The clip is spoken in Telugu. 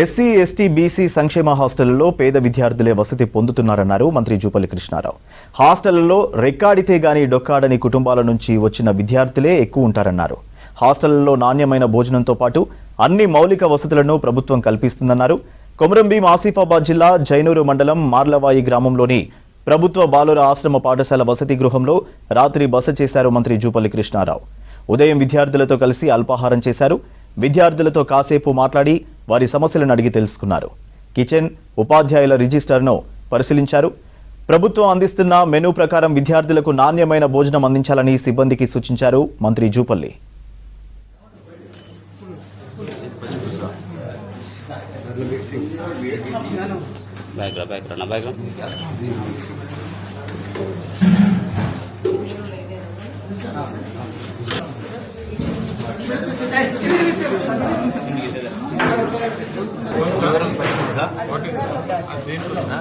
ఎస్సీ ఎస్టీ బీసీ సంక్షేమ హాస్టళ్ళలో పేద విద్యార్థులే వసతి పొందుతున్నారన్నారు మంత్రి జూపల్లి కృష్ణారావు. హాస్టళ్ళలో రెక్కాడితే గాని డొక్కాడని కుటుంబాల నుంచి వచ్చిన విద్యార్థులే ఎక్కువ ఉంటారన్నారు. హాస్టళ్ళలో నాణ్యమైన భోజనంతో పాటు అన్ని మౌలిక వసతులను ప్రభుత్వం కల్పిస్తుందన్నారు. కొమరంభీం ఆసిఫాబాద్ జిల్లా జైనూరు మండలం మార్లవాయి గ్రామంలోని ప్రభుత్వ బాలుర ఆశ్రమ పాఠశాల వసతి గృహంలో రాత్రి బస చేశారు మంత్రి జూపల్లి కృష్ణారావు. ఉదయం విద్యార్థులతో కలిసి అల్పాహారం చేశారు. విద్యార్థులతో కాసేపు మాట్లాడి వారి సమస్యలను అడిగి తెలుసుకున్నారు. కిచెన్ ఉపాధ్యాయుల రిజిస్టర్ను పరిశీలించారు. ప్రభుత్వం అందిస్తున్న మెనూ ప్రకారం విద్యార్థులకు నాణ్యమైన భోజనం అందించాలని సిబ్బందికి సూచించారు మంత్రి జూపల్లి. ఉందా